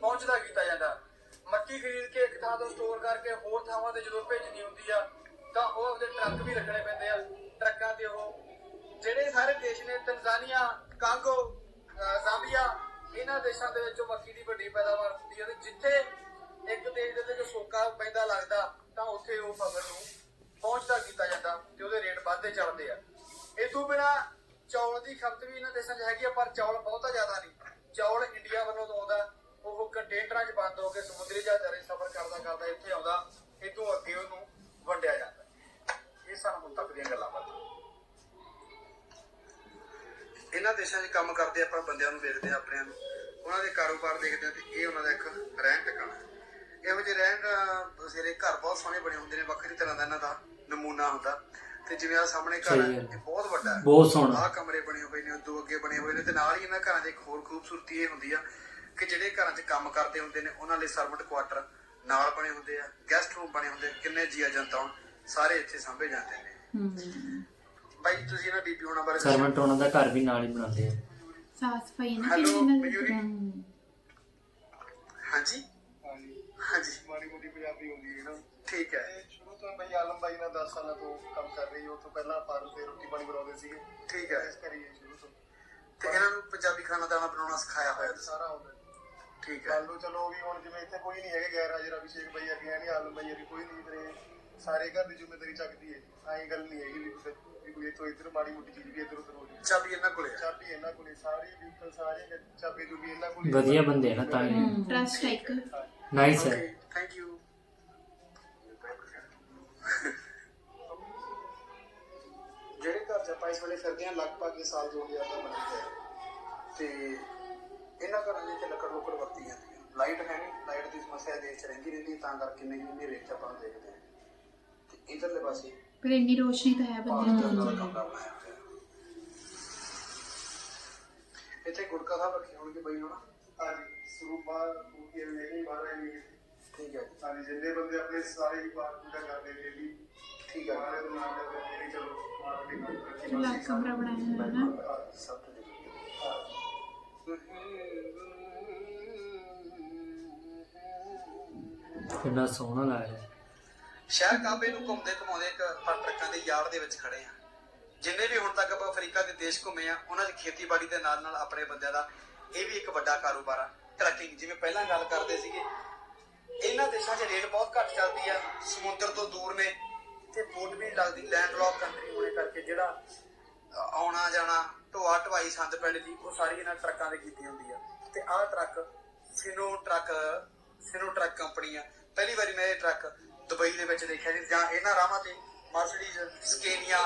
ਪਹੁੰਚਦਾ ਕੀਤਾ ਜਾਂਦਾ। ਮੱਕੀ ਖਰੀਦ ਕੇ ਇੱਕ ਥਾਂ ਤੋਂ ਸਟੋਰ ਕਰਕੇ ਹੋਰ ਥਾਵਾਂ ਤੇ ਜਦੋਂ ਭੇਜਣੀ ਹੁੰਦੀ ਆ, ਤਾਂ ਉਹ ਆਪਣੇ ਟਰੱਕ ਵੀ ਰੱਖਣੇ ਪੈਂਦੇ ਆ। ਟਰੱਕਾਂ ਤੇ ਉਹ ਜਿਹੜੇ ਸਾਰੇ ਦੇਸ਼ ਨੇ, ਤਨਜ਼ਾਨੀਆ, ਕਾਂਗੋ ਜ਼ਾਂਬੀਆ, ਇਹਨਾਂ ਦੇਸ਼ਾਂ ਦੇ ਵਿੱਚ ਮੱਕੀ ਦੀ ਵੱਡੀ ਪੈਦਾਵਾਰ ਹੁੰਦੀ ਹੈ ਤੇ ਜਿੱਥੇ ਇੱਕ ਦੇਸ਼ ਦੇ ਵਿੱਚ ਸੋਕਾ ਪੈਂਦਾ ਲੱਗਦਾ, ਤਾਂ ਉੱਥੇ ਉਹ ਫਸਲ ਨੂੰ ਪਹੁੰਚਦਾ ਕੀਤਾ ਜਾਂਦਾ ਤੇ ਉਹਦੇ ਰੇਟ ਵੱਧਦੇ ਚੱਲਦੇ ਆ। ਇਹ ਤੋਂ ਬਿਨਾ ਚੌਲ ਦੀ ਖਪਤ ਵੀ ਇਹਨਾਂ ਦੇਸ਼ਾਂ 'ਚ ਹੈਗੀ ਆ, ਪਰ ਚੌਲ ਬਹੁਤਾ ਜ਼ਿਆਦਾ ਨਹੀਂ। ਚੌਲ ਇੰਡੀਆ ਵੱਲੋਂ ਤੋਂ ਆਉਂਦਾ, ਉਹ ਕੰਟੇਨਰਾਂ 'ਚ ਬੰਦ ਹੋ ਕੇ ਸਮੁੰਦਰੀ ਜਹਾਜ਼ਾਂ ਸਫ਼ਰ ਕਰਦਾ ਕਰਦਾ ਇੱਥੇ ਆਉਂਦਾ ਇਦੋਂ ਅੱਗੇ ਉਹਨੂੰ ਵੰਡਿਆ ਜਾਂਦਾ। ਇਹ ਸਾਨੂੰ ਹੁਣ ਤੱਕ ਦੀਆਂ ਗੱਲਾਂ ਬਾਤਾਂ। ਇਹਨਾਂ ਦੇਸ਼ਾਂ 'ਚ ਕੰਮ ਕਰਦੇ ਆਪਾਂ, ਬੰਦਿਆਂ ਨੂੰ ਦੇਖਦੇ ਆ ਆਪਣਿਆਂ ਨੂੰ। ਉਹਨਾਂ ਦੇ ਕਾਰੋਬਾਰ ਦੇਖਦੇ ਆ ਤੇ ਇਹ ਉਹਨਾਂ ਦਾ ਇੱਕ ਰਹਿਣ ਟਿਕਾਣਾ ਹੈ। ਇਹੋ ਜਿਹੇ ਰਹਿਣ ਬਸੇਰੇ ਘਰ ਬਹੁਤ ਸੋਹਣੇ ਬਣੇ ਹੁੰਦੇ ਨੇ ਵੱਖਰੀ ਤਰ੍ਹਾਂ ਦਾ ਇਹਨਾਂ ਦਾ ਨਮੂਨਾ ਹੁੰਦਾ। ਤੇ ਜਿਵੇਂ ਆ ਸਾਹਮਣੇ ਘਰ ਸਹੀ ਹੈ ਗੱਲ। ਇਹ ਬਹੁਤ ਵੱਡਾ ਹੈ। ਬਹੁਤ ਸੋਹਣਾ। ਆਹ ਕਮਰੇ ਬਣੇ ਹੋਏ ਨੇ ਉਦੋਂ ਅੱਗੇ ਬਣੇ ਹੋਏ ਨੇ ਤੇ ਨਾਲ ਹੀ ਇਹਨਾਂ ਘਰਾਂ 'ਚ ਇੱਕ ਹੋਰ ਖੂਬਸੂਰਤੀ ਇਹ ਹੁੰਦੀ ਆ ਕਿ ਜਿਹੜੇ ਘਰਾਂ 'ਚ ਕੰਮ ਕਰਦੇ ਹੁੰਦੇ ਨੇ ਉਹਨਾਂ ਲਈ ਸਰਵੈਂਟ ਕੁਆਟਰ ਨਾਲ ਬਣੇ ਹੁੰਦੇ ਆ ਗੈਸਟ ਰੂਮ ਬਣੇ ਹੁੰਦੇ ਆ, ਕਿੰਨੇ ਜੀਆ ਜਨਤਾ ਹੋਣ ਸਾਰੇ ਇੱਥੇ ਸਾਂਭੇ ਜਾਂਦੇ ਨੇ। ਹਮ ਬਾਈ ਤੁਸੀਂ ਇਹਨਾਂ ਬੀਬੀ ਹੋਣਾ ਬਾਰੇ ਦੱਸੋ। ਸਰਵੈਂਟ ਉਹਨਾਂ ਦਾ ਘਰ ਵੀ ਨਾਲ ਹੀ ਬਣਾਉਂਦੇ ਆ। ਸਾਫ਼ ਸਫ਼ਾਈ ਨਾ Hello, ਕਿੰਨੀ ਇਹਨਾਂ ਦੀ? ਮਯੂਰੀ। ਹਾਂਜੀ? ਹਾਂਜੀ। ਮਾੜੀ ਮੋਟੀ ਪੰਜਾਬੀ ਹੁੰਦੀ ਹੈ ਨਾ। ਠੀਕ ਹੈ। ਇਹ ਸ਼ੁਰੂ ਤੋਂ ਬਈ ਆਲਮ ਬਾਈ ਨਾਲ 10 ਸਾਲਾਂ ਤੋਂ ਕੰਮ ਕਰ ਰਹੀ ਉਹ ਤੋਂ ਪਹਿਲਾਂ ਫਾਰਮ ਤੇ ਰੋਟੀ ਪਾਣੀ ਬਣਾਉਂਦੇ ਸੀਗੇ। ਠੀਕ ਹੈ। ਇਸ ਕਰੀਏ ਸ਼ੁਰੂ ਤੋਂ। ਤੇ ਇਹਨਾਂ ਨੂੰ ਪੰਜਾਬੀ ਖਾਣਾ ਦਾਣਾ ਬਣਾਉਣਾ ਸਿਖਾਇਆ ਹੋਇਆ ਤੁਸੀਂ। ਸਾਰਾ ਹੁੰਦਾ ਠੀਕ ਹੈ। ਕੱਲ ਨੂੰ ਚਲੋ ਵੀ ਹੁਣ ਜਿਵੇਂ ਇੱਥੇ ਕੋਈ ਨਹੀਂ ਹੈਗੇ ਗੈਰ ਹਾਜ਼ਰ ਅਭਿਸ਼ੇਕ ਬਾਈ ਅੱਗੇ ਨਹੀਂ ਆਲਮ ਬਾਈ ਅੱਗੇ ਕੋਈ ਨਹੀਂ ਇਹ ਸਾਰੇ ਘਰ ਦੀ ਜ਼ਿੰਮੇਵਾਰੀ ਚੱਕਦੀ ਹੈ ਐਂ ਗੱਲ ਨਹੀਂ ਹੈਗੀ ਵੀ ਕੋਈ ਇੱਥੋਂ ਇੱਧਰ ਮਾੜੀ ਮੋਟੀ ਚੀਜ਼ ਵੀ ਇੱਧਰ ਉੱਧਰ ਹੋ ਜਾਏ ਚਾਬੀ ਇਹਨਾਂ ਕੋਲੇ ਆ। ਚਾਬੀ ਇਹਨਾਂ ਕੋਲੇ ਸਾਰੀ ਵਹੀਕਲ ਸਾਰੇ ਚਾਬੀ ਚੁਬੀ ਇਹਨਾਂ ਕੋਲੇ ਵਧੀਆ ਬੰਦੇ ਆ ਨਾ ਤਾਂ ਹੀ ਟਰਸਟ ਹੈ ਇੱਕ। ਨਾਈਸ ਹੈ ਥੈਂਕ ਯੂ ਜਿਹੜੇ ਘਰ ਚ ਆਪਾਂ ਇਸ ਵੇਲੇ ਫਿਰਦੇ ਹਾਂ ਲਗਭਗ ਇਹ ਸਾਲ 2000 ਦਾ ਬਣਾ ਹੈ। ਤੇ ਇਹਨਾਂ ਘਰਾਂ ਦੇ ਵਿੱਚ ਲੱਕੜ ਲੁੱਕੜ ਵਰਤੀ ਜਾਂਦੀ ਹੈ ਲਾਈਟ ਹੈ ਨਹੀਂ ਲਾਈਟ ਦੀ ਸਮੱਸਿਆ ਦੇਸ਼ ਚ ਰਹਿੰਦੀ ਰਹਿੰਦੀ ਹੈ, ਤਾਂ ਕਰਕੇ ਨਹੀਂ ਹਨੇਰੇ ਚ ਆਪਾਂ ਨੂੰ ਦੇਖਦੇ ਹਾਂ। ਤੇ ਇਧਰਲੇ ਪਾਸੇ। ਪਰ ਇੰਨੀ ਰੋਸ਼ਨੀ ਤਾਂ ਹੈ ਬੰਦੇ ਨੂੰ। ਦਾ ਕਮਰਾ ਬਣਾਇਆ ਹੋਇਆ ਇੱਥੇ। ਗੁਟਕਾ ਸਾਹਿਬ ਰੱਖੇ ਹੋਣਗੇ ਬਈ ਹੁਣ। ਹਾਂਜੀ ਸਰੂਪਾ ਪੂਰੀ ਨਹੀਂ ਮਾਰੇ ਨਹੀਂ ਠੀਕ ਹੈ। ਜੀ ਹਾਂਜੀ ਜਿੰਨੇ ਬੰਦੇ ਆਪਣੇ ਸਾਰੇ ਹੀ ਪਾਠ ਪੂਜਾ ਕਰਦੇ ਨੇ ਵੀ ਠੀਕ ਹੈ। ਮਾਰੇ ਨੂੰ ਨਾਮ ਦੇ ਜਿਹੜੇ ਚਲੋ ਮਾਰ ਦੇ ਕੋਈ ਚੁੱਲ੍ਹਾ ਕਮਰਾ ਬਣਾਇਆ ਹੋਇਆ ਨਾ। ਸਭ ਤੋਂ ਜ਼ਰੂਰੀ ਕਿੰਨਾ ਸੋਹਣਾ ਲੱਗ ਰਿਹਾ ਸ਼ਹਿਰ ਕਾਬੇ ਨੂੰ ਘੁੰਮਦੇ ਘੁਮਾਉਂਦੇ ਇੱਕ ਟਰੱਕਾਂ ਦੇ ਯਾਰਡ ਦੇ ਵਿੱਚ ਖੜੇ ਆ ਜਿੰਨੇ ਵੀ ਹੁਣ ਤੱਕ ਆਪਾਂ ਅਫਰੀਕਾ ਦੇ ਦੇਸ਼ ਘੁੰਮੇ ਆ ਉਹਨਾਂ 'ਚ ਖੇਤੀਬਾੜੀ ਦੇ ਨਾਲ ਨਾਲ ਆਪਣੇ ਬੰਦਿਆਂ ਦਾ ਇਹ ਵੀ ਇੱਕ ਵੱਡਾ ਕਾਰੋਬਾਰ ਆ ਟਰੱਕਿੰਗ ਜਿਵੇਂ ਪਹਿਲਾਂ ਗੱਲ ਕਰਦੇ ਸੀਗੇ, ਇਹਨਾਂ ਦੇਸ਼ਾਂ 'ਚ ਰੇਟ ਬਹੁਤ ਘੱਟ ਚੱਲਦੀ ਆ, ਸਮੁੰਦਰ ਤੋਂ ਦੂਰ ਨੇ, ਤੇ ਬੋਟ ਵੀ ਲੱਗਦੀ ਲੈਂਡ ਲੌਕ ਕੰਟਰੀ ਹੋਣੇ ਕਰਕੇ ਜਿਹੜਾ ਆਉਣਾ ਜਾਣਾ, ਢੋਆ ਢਵਾਈ ਸੰਦ ਪਿੰਡ ਦੀ ਉਹ ਸਾਰੀ ਇਹਨਾਂ ਟਰੱਕਾਂ ਦੇ ਕੀਤੀ ਹੁੰਦੀ ਆ। ਤੇ ਆਹ truck Sino truck Sino truck company ਆ। ਪਹਿਲੀ ਵਾਰੀ ਮੈਂ ਇਹ ਟਰੱਕ ਦੁਬਈ ਦੇ ਵਿੱਚ ਦੇਖਿਆ ਜੀ ਜਾਂ ਇਹਨਾਂ ਰਾਹਾਂ ਤੇ ਮਰਸੀਡੀਜ਼ ਸਕੇਨੀਆ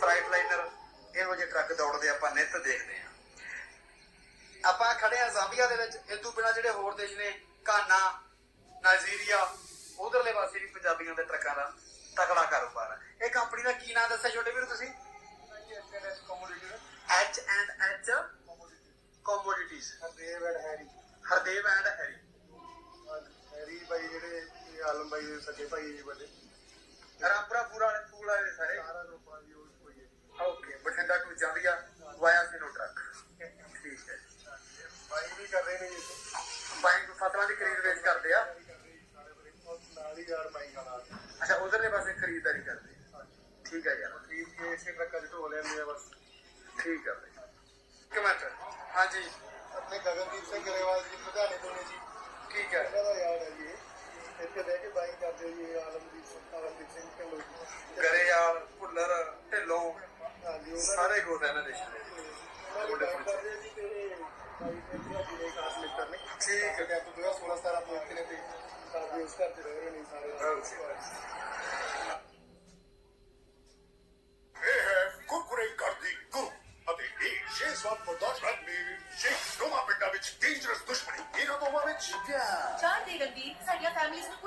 ਫਰਾਈਟ ਲਾਈਨਰ ਇਹੋ ਜਿਹੇ ਟਰੱਕ ਦੌੜਦੇ ਆਪਾਂ ਨਿੱਤ ਦੇਖਦੇ ਆ ਆਪਾਂ ਖੜੇ ਆ ਜ਼ਾਂਬੀਆ ਦੇ ਵਿੱਚ ਇਹ ਤੋਂ ਬਿਨਾ ਜਿਹੜੇ ਹੋਰ ਦੇਸ਼ ਨੇ ਘਾਨਾ ਨਾਈਜੀਰੀਆ ਉਧਰਲੇ ਪਾਸੇ ਵੀ ਪੰਜਾਬੀਆਂ ਦੇ ਟਰੱਕਾਂ ਦਾ ਤਕੜਾ ਕਾਰੋਬਾਰ ਹੈ ਇਹ ਕੰਪਨੀ ਦਾ ਕੀ ਨਾਮ ਦੱਸਿਆ ਛੋਟੇ ਵੀਰ ਤੁਸੀਂ? H and H commodities Hardev and Harry. Hardev and Harry. Harry ਭਾਈ ਜਿਹੜੇ ਆਲਮ ਭਾਈ ਦੇ ਸੱਜੇ ਭਾਈ ਜੀ ਵੱਡੇ ਰਾਮਪੁਰਾ ਪੂਰਾ ਵਾਲੇ ਫੂਲ ਵਾਲੇ ਸਾਰੇ? ਸਾਰਾ ਰੂਪਾਂ ਦੀ ਉਹ ਕੋਈ ਹੈ। Okay Bathinda to Zambia via Sino truck. ਠੀਕ ਹੈ। ਭਾਈ ਵੀ ਕਰ ਰਹੇ ਨੇ ਜੀ। ਬਾਈਕ ਫਸਲਾਂ ਦੀ ਖਰੀਦ ਵੇਚ ਕਰਦੇ ਆ। ਨਾਲ ਹੀ ਯਾਰ ਬਾਈ ਨਾਲ ਅੱਛਾ ਉਧਰਲੇ ਪਾਸੇ ਖਰੀਦਦਾਰੀ ਕਰਦੇ। ਠੀਕ ਹੈ ਯਾਰ। ਠੀਕ ਹੈ ਇਸੇ ਟਰੱਕਾਂ ਚ ਢੋ ਲੈਂਦੇ ਆ ਬਸ। ਠੀਕ ਹੈ ਬਾਈ। ਕਮੈਂਟ ਹਾਂਜੀ। ਆਪਣੇ ਗਗਨਦੀਪ ਸਿੰਘ ਗਰੇਵਾਲ ਜੀ ਲੁਧਿਆਣੇ ਤੋਂ ਨੇ ਜੀ ਠੀਕ ਹੈ ਇਹਨਾਂ ਦਾ ਯਾਰ ਹੈ ਜੀ ਇਹ। ਇੱਥੇ ਬਹਿ ਕੇ ਬਾਈ ਕਰਦੇ ਜੀ ਆਲਮਦੀਪ ਸਿੰਘ ਆਲਮਦੀਪ ਸਿੰਘ ਢਿੱਲੋਂ ਗਰੇਵਾਲ ਭੁੱਲਰ ਢਿੱਲੋਂ ਹਾਂਜੀ ਸਾਰੇ ਗੋਤ ਇਹਨਾਂ ਦੇ ਬਾਈ ਕਰਦੇ ਜੀ ਤੇ ਬਾਈ ਦੇ ਖਾਸ ਮਿੱਤਰ ਨੇ ਠੀਕ ਹੈ। ਤੇ ਆਪ 2016 17 ਤੋਂ ਇੱਥੇ ਨੇ ਤੇ ਉਸ ਘਰ ਚ ਰਹਿ ਰਹੇ ਨੇ ਸਾਰੇ। ਇਹ ਹੈ ਕੁਰਕੁਰੇ ਕਰਦੀ ਗੁਰੂ ਅਤੇ ਇਹ ਛੇ ਸਵਾਦ ਬਰਦਾਸ਼ਤ ਆਦਮੀ ਸ਼ੇਖ ਦੋਵਾਂ ਪਿੰਡਾਂ ਵਿੱਚ ਡੇਂਜਰਸ ਦੁਸ਼ਮਣੀ। ਇਹਨਾਂ ਦੋਵਾਂ ਵਿੱਚ ਚਾਰ ਦੇ ਰਣਜੀਤ ਸਾਡੀਆਂ ਫੈਮਿਲੀਜ਼ ਨੂੰ ਸਾਥ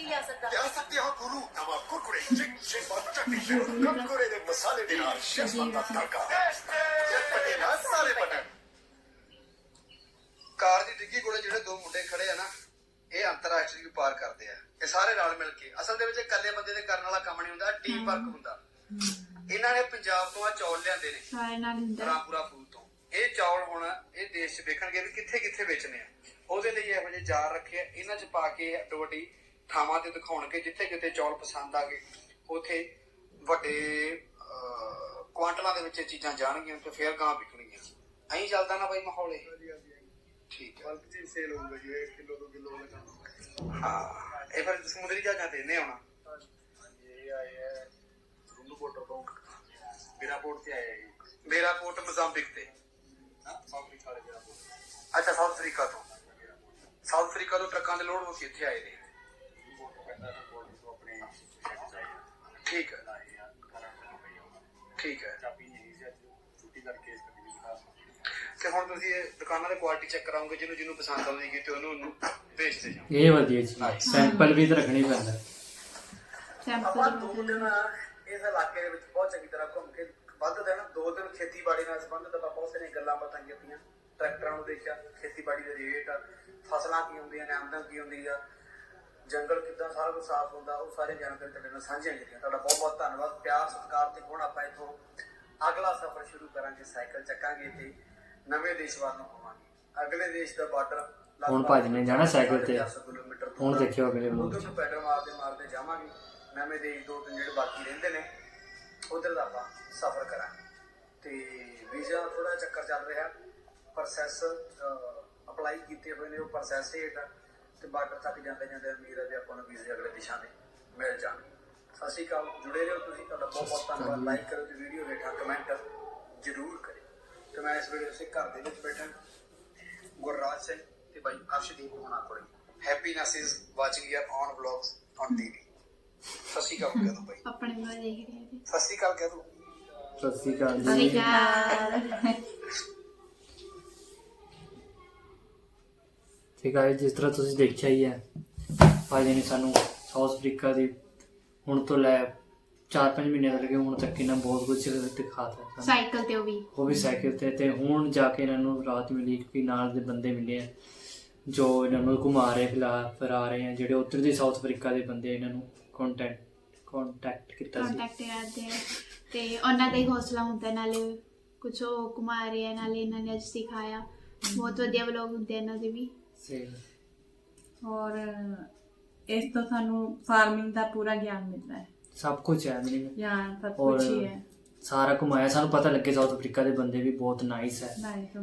ਨਹੀਂ ਲਿਆ ਸਕਦਾ। ਲਿਆ ਸਕਦੇ ਹਾਂ ਗੁਰੂ ਨਵਾਂ ਕੁਰਕੁਰੇ। ਚਿਕ ਛੇ ਸਵਾਦ ਚਟਨੀ ਕੁਰਕੁਰੇ ਦੇ ਮਸਾਲੇ ਦੇ ਨਾਲ ਛੇ ਸਵਾਦ ਦਾ ਤੜਕਾ। ਪਟੇ ਨਾਲ ਸਾਰੇ ਪਟੇ ਕਾਰ ਦੀ ਡਿੱਗੀ ਕੋਲੇ ਜਿਹੜੇ ਦੋ ਮੁੰਡੇ ਖੜੇ ਆ ਨਾ ਇਹ ਅੰਤਰਰਾਸ਼ਟਰੀ ਵਪਾਰ ਕਰਦੇ ਆ। ਇਹ ਸਾਰੇ ਰਲ ਮਿਲ ਕੇ। ਅਸਲ ਦੇ ਵਿੱਚ ਇਕੱਲੇ ਬੰਦੇ ਦੇ ਕਰਨ ਵਾਲਾ ਕੰਮ ਨਹੀਂ ਹੁੰਦਾ ਟੀਮ ਵਰਕ ਹੁੰਦਾ। ਇਹਨਾਂ ਨੇ ਪੰਜਾਬ ਤੋਂ ਆ ਚੌਲ ਲਿਆਂਦੇ ਨੇ। ਸਾਰੇ ਨਾਲ ਹੁੰਦਾ ਰਾਮਪੁਰਾ ਫੂਲ ਤੋਂ। ਇਹ ਚੌਲ ਹੁਣ ਇਹ ਦੇਸ਼ 'ਚ ਵੇਖਣਗੇ ਵੀ ਕਿੱਥੇ ਕਿੱਥੇ ਵੇਚਣੇ ਆ। ਉਹਦੇ ਲਈ ਇਹੋ ਜਿਹੇ ਜਾਰ ਰੱਖੇ ਆ। ਇਹਨਾਂ 'ਚ ਪਾ ਕੇ ਅੱਡੋ ਵੱਡੀ ਥਾਵਾਂ ਤੇ ਦਿਖਾਉਣਗੇ ਜਿੱਥੇ ਜਿੱਥੇ ਚੌਲ ਪਸੰਦ ਆ ਗਏ ਉਥੇ ਵੱਡੇ ਕੁਆਂਟਲਾਂ ਦੇ ਵਿੱਚ ਇਹ ਚੀਜ਼ਾਂ ਜਾਣਗੀਆਂ ਤੇ ਫੇਰ ਗਾਂ ਵਿਕਣਗੀਆਂ। ਐਂ ਚੱਲਦਾ ਨਾ ਬਾਈ ਮਾਹੌਲ ਇਹ? ਠੀਕ ਹੈ ਬਲਕ ਚ ਸੇਲ ਹੋਊਗਾ ਜੀ ਇਹ ਕਿਲੋ ਦੋ ਕਿਲੋ ਕੰਮ ਹਾਂ ਇਹ ਫਿਰ ਸਮੁੰਦਰੀ ਜਹਾਜ਼ਾਂ ਤੇ ਨੇ ਆਉਣਾ। ਇਹ ਰੁੰਡੂ ਤੋਂ। ਮੇਰਾ ਪੋਰਟ ਤੇ ਆਏ ਜੀ। ਮੇਰਾ ਪੋਰਟ ਮਜ਼ਾਂਬਿਕ ਤੇ। ਸਾਊਥ ਅਫਰੀਕਾ ਵਾਲੇ ਮੇਰਾ ਪੋਰਟ ਅੱਛਾ ਸਾਊਥ ਅਫਰੀਕਾ ਤੋਂ। ਸਾਊਥ ਅਫਰੀਕਾ ਤੋਂ ਟਰੱਕਾਂ ਦੇ ਲੋਡ ਹੋ ਕੇ ਇੱਥੇ ਆਏ ਨੇ। ਠੀਕ ਹੈ ਆਏ ਆ ਕਰਾਂ ਪਈ ਹੋਣਾ ਠੀਕ ਹੈ। ਚਾਬੀ ਨਹੀਂ ਸੀ ਅੱਜ ਛੁੱਟੀ ਕਰਕੇ ਇਸ ਕਦੀ ਦਿਖਾ ਤੇ ਹੁਣ ਤੁਸੀਂ ਇਹ ਦੁਕਾਨਾਂ ਦੇ ਕੁਆਲਿਟੀ ਚੈੱਕ ਕਰਾਉਂਗੇ ਜਿਹਨੂੰ ਜਿਹਨੂੰ ਪਸੰਦ ਆਉਂਦੀ ਤੇ ਉਹਨੂੰ ਉਹਨੂੰ ਵੇਚਦੇ ਜਾਓ। ਇਹ ਵਧੀਆ ਚੀਜ਼ ਸੈਂਪਲ ਵੀ ਤਾਂ ਰੱਖਣਾ ਪੈਂਦਾ। ਆਪਾਂ ਸੈਂਪਲ ਦੋ ਦਿਨ ਇਸ ਇਲਾਕੇ ਦੇ ਵਿੱਚ ਬਹੁਤ ਚੰਗੀ ਤਰ੍ਹਾਂ ਘੁੰਮ ਕੇ ਵੱਧ ਦਿਨ ਦੋ ਦਿਨ ਖੇਤੀਬਾੜੀ ਨਾਲ ਸੰਬੰਧਿਤ ਆਪਾਂ ਬਹੁਤ ਸਾਰੀਆਂ ਗੱਲਾਂ ਬਾਤਾਂ ਕੀਤੀਆਂ ਟਰੈਕਟਰਾਂ ਨੂੰ ਦੇਖਿਆ ਖੇਤੀਬਾੜੀ ਦੇ ਰੇਟ ਫਸਲਾਂ ਕੀ ਹੁੰਦੀਆਂ ਨੇ ਆਮਦਨ ਕੀ ਹੁੰਦੀ ਆ ਜੰਗਲ ਕਿੱਦਾਂ ਸਾਰਾ ਕੁਝ ਸਾਫ਼ ਹੁੰਦਾ ਉਹ ਸਾਰੇ ਜਾਣਕਾਰੀ ਤੁਹਾਡੇ ਨਾਲ ਸਾਂਝੀਆਂ ਕੀਤੀਆਂ ਤੁਹਾਡਾ ਬਹੁਤ ਬਹੁਤ ਧੰਨਵਾਦ ਪਿਆਰ ਸਤਿਕਾਰ ਤੇ ਹੁਣ ਆਪਾਂ ਇੱਥੋਂ ਅਗਲਾ ਸਫ਼ਰ ਸ਼ੁਰੂ ਕਰਾਂਗੇ ਸਾਈਕਲ ਚੱਕਾਂਗੇ ਤੇ ਨਵੇਂ ਦੇਸ਼ ਵੱਲ ਨੂੰ ਹੋਵਾਂਗੇ। ਅਗਲੇ ਦੇਸ਼ ਦਾ ਬਾਰਡਰ ਹੁਣ ਭਾਜੀ ਨੇ ਜਾਣਾ ਸਾਈਕਲ ਤੇ। ਹੁਣ। ਦੇਖਿਓ ਅਗਲੇ ਵਲੋਗ ਉੱਧਰ ਪੈਡਲ ਮਾਰਦੇ ਮਾਰਦੇ ਜਾਵਾਂਗੇ। ਨਵੇਂ ਦੇਸ਼ ਦੋ ਤਿੰਨ ਜਿਹੜੇ ਬਾਕੀ ਰਹਿੰਦੇ ਨੇ ਉਧਰ ਦਾ ਆਪਾਂ ਸਫ਼ਰ ਕਰਾਂਗੇ। ਤੇ ਵੀਜ਼ਾ ਥੋੜਾ ਚੱਕਰ ਚੱਲ ਰਿਹਾ। ਪ੍ਰੋਸੈਸ ਅਪਲਾਈ ਕੀਤੇ ਹੋਏ ਨੇ ਉਹ ਪ੍ਰੋਸੈਸ ਹੇਠ ਤੇ ਬਾਰਡਰ ਤੱਕ ਜਾਂਦੇ ਜਾਂਦੇ ਉਮੀਦ ਹੈ ਵੀ ਆਪਾਂ ਨੂੰ ਵੀਜ਼ੇ ਅਗਲੇ ਦੇਸ਼ਾਂ ਦੇ ਮਿਲ ਜਾਣਗੇ ਸਤਿ ਸ਼੍ਰੀ ਅਕਾਲ ਜੁੜੇ ਰਹੋ ਤੁਸੀਂ ਤੁਹਾਡਾ ਬਹੁਤ ਬਹੁਤ ਧੰਨਵਾਦ। ਲਾਈਕ ਕਰੋ ਤੇ ਵੀਡੀਓ ਹੇਠਾਂ ਕਮੈਂਟ ਜ਼ਰੂਰ ਕਰਿਓ। ਤੇ ਮੈਂ ਇਸ ਵੇਲੇ ਉਸੇ ਘਰ ਦੇ ਵਿੱਚ ਬੈਠਾ ਗੁਰਰਾਜ ਸਿੰਘ ਤੇ ਬਾਈ ਅਰਸ਼ਦੀਪ ਹੋਣਾ ਕੋਲੇ। Happiness is watching your own vlogs on TV ਸਤਿ ਸ਼੍ਰੀ ਅਕਾਲ ਕਹਿ ਦੋ ਬਾਈ। ਆਪਣੇ ਵੱਲ ਦੇਖ ਰਹੇ ਸੀ ਸਤਿ ਸ਼੍ਰੀ ਅਕਾਲ ਕਹਿ ਦੋ। ਸਤਿ ਸ਼੍ਰੀ ਅਕਾਲ ਜੀ। ਠੀਕ ਹੈ ਜਿਸ ਤਰ੍ਹਾਂ ਤੁਸੀਂ ਦੇਖਿਆ ਹੀ ਹੈ। ਭਾਜੀ ਨੇ ਸਾਨੂੰ ਸਾਊਥ ਅਫਰੀਕਾ ਦੀ ਹੁਣ ਤੋਂ ਲੈ 4-5 ਮਹੀਨੇ ਤੋਂ ਲੈ ਕੇ ਹੁਣ ਤੱਕ ਇਹਨਾਂ ਬਹੁਤ ਕੁਝ ਦਿਖਾਤਾ ਸਾਈਕਲ ਤੇ ਉਹ ਵੀ। ਉਹ ਵੀ ਸਾਈਕਲ ਤੇ ਤੇ ਹੁਣ ਜਾ ਕੇ ਇਹਨਾਂ ਨੂੰ ਰਾਤ ਮਿਲੀ ਕਿ ਨਾਲ ਦੇ ਬੰਦੇ ਮਿਲੇ ਆ ਜੋ ਇਹਨਾਂ ਨੂੰ ਘੁਮਾ ਰਹੇ ਫਿਲਾ ਫਿਰਾ ਰਹੇ ਆ ਜਿਹੜੇ ਉੱਧਰ ਦੀ ਸਾਊਥ ਅਫਰੀਕਾ ਦੇ ਬੰਦੇ ਇਹਨਾਂ ਨੂੰ ਕੰਟੈਕਟ ਕੰਟੈਕਟ ਕੀਤਾ ਸੀ। ਕੰਟੈਕਟ ਕਰਦੇ ਆ। ਤੇ ਉਹਨਾਂ ਦਾ ਹੀ ਹੌਸਲਾ ਹੁੰਦਾ ਨਾਲੇ ਕੁਝ ਉਹ ਘੁਮਾ ਰਹੇ ਆ ਨਾਲੇ ਇਹਨਾਂ ਨੇ ਅੱਜ ਸਿਖਾਇਆ। ਬਹੁਤ ਵਧੀਆ ਵਲੋਗ ਹੁੰਦੇ ਇਹਨਾਂ ਦੇ ਵੀ। ਸਹੀ ਔਰ ਇਸ ਤੋਂ ਸਾਨੂੰ ਫਾਰਮਿੰਗ ਦਾ ਪੂਰਾ ਗਿਆਨ ਮਿਲਦਾ ਹੈ। ਸਭ ਕੁਝ ਹੈ ਮੈਨੂੰ ਗਿਆਨ ਸਭ ਔਰ ਕੁਝ ਹੀ ਹੈ। ਸਾਰਾ ਘੁਮਾਇਆ ਸਾਨੂੰ ਪਤਾ ਲੱਗੇ ਸਾਊਥ ਅਫਰੀਕਾ ਦੇ ਬੰਦੇ ਵੀ ਬਹੁਤ ਨਾਈਸ ਹੈ।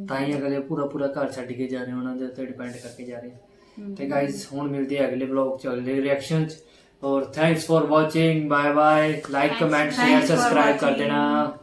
ਤਾਂ ਹੀ ਅਗਲੇ ਪੂਰਾ ਪੂਰਾ ਘਰ ਛੱਡ ਕੇ ਜਾ ਰਹੇ ਉਹਨਾਂ ਦੇ ਉੱਤੇ ਡਿਪੈਂਡ ਕਰਕੇ ਜਾ ਰਹੇ। ਤੇ ਗਾਇਸ ਹੁਣ ਮਿਲਦੇ ਆ ਅਗਲੇ ਵਲੌਗ ਚ ਅਗਲੇ ਰਿਐਕਸ਼ਨ ਚ। ਔਰ thanks for watching bye bye like comment share subscribe ਕਰ. ਦੇਣਾ।